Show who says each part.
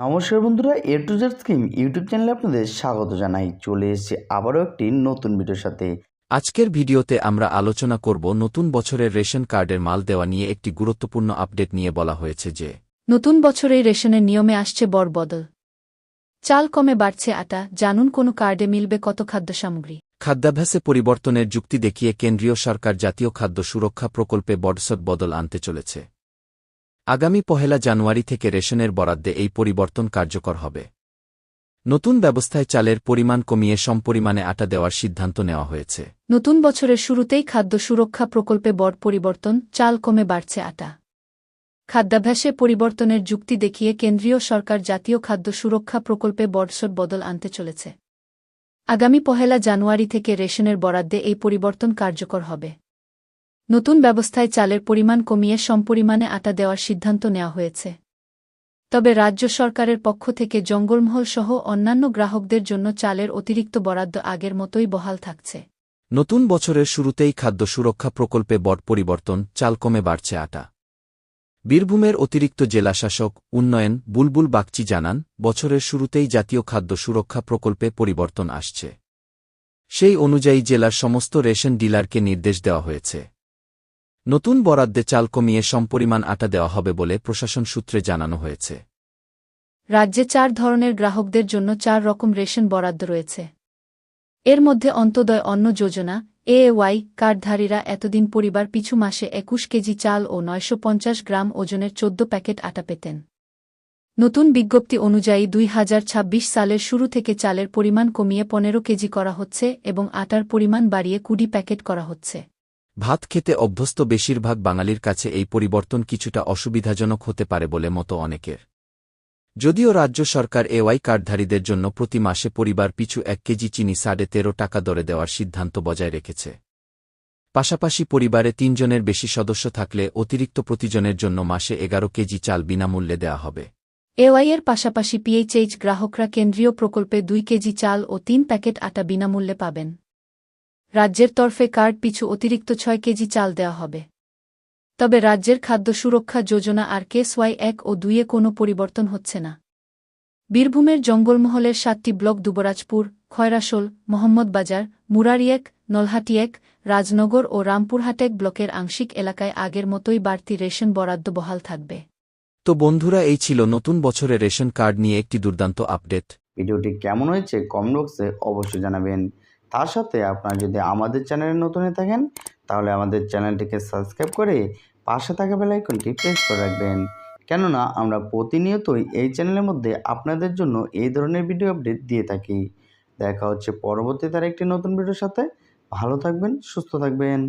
Speaker 1: নমস্কার বন্ধুরা A to Z scheme YouTube চ্যানেলে আপনাদের স্বাগত জানাই। চলে এসেছি আবারও একটি নতুন ভিডিওর সাথে।
Speaker 2: আজকের ভিডিওতে আমরা আলোচনা করব নতুন বছরের রেশন কার্ডের মাল দেওয়া নিয়ে একটি গুরুত্বপূর্ণ আপডেট নিয়ে বলা হয়েছে যে
Speaker 3: নতুন বছরেই রেশনের নিয়মে আসছে বড় বদল চাল কমে বাড়ছে আটা জানুন কোনো কার্ডে মিলবে কত খাদ্য সামগ্রী।
Speaker 2: খাদ্যাভ্যাসে পরিবর্তনের যুক্তি দেখিয়ে কেন্দ্রীয় সরকার জাতীয় খাদ্য সুরক্ষা প্রকল্পে বড়সড় বদল আনতে চলেছে। আগামী পহেলা জানুয়ারি থেকে রেশনের বরাদ্দে এই পরিবর্তন কার্যকর হবে। নতুন ব্যবস্থায় চালের পরিমাণ কমিয়ে সমপরিমাণে আটা দেওয়ার সিদ্ধান্ত নেওয়া হয়েছে।
Speaker 3: নতুন বছরের শুরুতেই খাদ্য সুরক্ষা প্রকল্পে বড় পরিবর্তন, চাল কমে বাড়ছে আটা। খাদ্যাভ্যাসে পরিবর্তনের যুক্তি দেখিয়ে কেন্দ্রীয় সরকার জাতীয় খাদ্য সুরক্ষা প্রকল্পে বড়সড় বদল আনতে চলেছে। আগামী পহেলা জানুয়ারি থেকে রেশনের বরাদ্দে এই পরিবর্তন কার্যকর হবে। নতুন ব্যবস্থায় চালের পরিমাণ কমিয়ে সমপরিমাণে আটা দেওয়ার সিদ্ধান্ত নেওয়া হয়েছে। তবে রাজ্য সরকারের পক্ষ থেকে জঙ্গলমহল সহ অন্যান্য গ্রাহকদের জন্য চালের অতিরিক্ত বরাদ্দ আগের মতোই বহাল থাকছে।
Speaker 2: নতুন বছরের শুরুতেই খাদ্য সুরক্ষা প্রকল্পে বট পরিবর্তন, চাল কমে বাড়ছে আটা। বীরভূমের অতিরিক্ত জেলাশাসক উন্নয়ন বুলবুল বাগচি জানান, বছরের শুরুতেই জাতীয় খাদ্য সুরক্ষা প্রকল্পে পরিবর্তন আসছে। সেই অনুযায়ী জেলার সমস্ত রেশন ডিলারকে নির্দেশ দেওয়া হয়েছে। নতুন বরাদ্দে চাল কমিয়ে সমপরিমাণ আটা দেওয়া হবে বলে প্রশাসন সূত্রে জানানো হয়েছে।
Speaker 3: রাজ্যে চার ধরনের গ্রাহকদের জন্য চার রকম রেশন বরাদ্দ রয়েছে। এর মধ্যে অন্তোদয় অন্ন যোজনা, এএওয়াই, কার্ডধারীরা এতদিন পরিবার পিছু মাসে একুশ কেজি চাল ও নয়শ পঞ্চাশ গ্রাম ওজনের চোদ্দ প্যাকেট আটা পেতেন। নতুন বিজ্ঞপ্তি অনুযায়ী দুই হাজার ছাব্বিশ সালের শুরু থেকে চালের পরিমাণ কমিয়ে পনেরো কেজি করা হচ্ছে এবং আটার পরিমাণ বাড়িয়ে কুড়ি প্যাকেট করা হচ্ছে।
Speaker 2: ভাত খেতে অভ্যস্ত বেশিরভাগ বাঙালির কাছে এই পরিবর্তন কিছুটা অসুবিধাজনক হতে পারে বলে মতো অনেকের। যদিও রাজ্য সরকার এওয়াই কার্ডধারীদের জন্য প্রতি মাসে পরিবার পিছু এক কেজি চিনি সাড়ে তেরো টাকা দরে দেওয়ার সিদ্ধান্ত বজায় রেখেছে। পাশাপাশি পরিবারে তিনজনের বেশি সদস্য থাকলে অতিরিক্ত প্রতিজনের জন্য মাসে এগারো কেজি চাল বিনামূল্যে দেওয়া হবে।
Speaker 3: এওয়াইয়ের পাশাপাশি পিএইচএইচ গ্রাহকরা কেন্দ্রীয় প্রকল্পে দুই কেজি চাল ও তিন প্যাকেট আটা বিনামূল্যে পাবেন। রাজ্যের তরফে কার্ড পিছু অতিরিক্ত ছয় কেজি চাল দেওয়া হবে। তবে রাজ্যের খাদ্য সুরক্ষা যোজনা আর কেস ওয়াই এক ও দুইয়ে কোনো পরিবর্তন হচ্ছে না। বীরভূমের জঙ্গলমহলের সাতটি ব্লক দুবরাজপুর খয়রাশোল মোহাম্মদবাজার মুরারিয়েক নলহাটিয়েক রাজনগর ও রামপুরহাটেক ব্লকের আংশিক এলাকায় আগের মতোই বাড়তি রেশন বরাদ্দ বহাল থাকবে।
Speaker 2: তো বন্ধুরা এই ছিল নতুন বছরে রেশন কার্ড নিয়ে একটি দুর্দান্ত আপডেট।
Speaker 1: ভিডিওটি কেমন হয়েছে কমেন্ট বক্সে অবশ্যই জানাবেন। তার সাথে আপনারা যদি আমাদের চ্যানেলে নতুন হয়ে থাকেন, তাহলে আমাদের চ্যানেলটিকে সাবস্ক্রাইব করে পাশে থাকা বেলাইকনটি প্রেস করে রাখবেন। কেননা আমরা প্রতিনিয়তই এই চ্যানেলের মধ্যে আপনাদের জন্য এই ধরনের ভিডিও আপডেট দিয়ে থাকি। দেখা হচ্ছে পরবর্তী তার একটি নতুন ভিডিওর সাথে। ভালো থাকবেন, সুস্থ থাকবেন।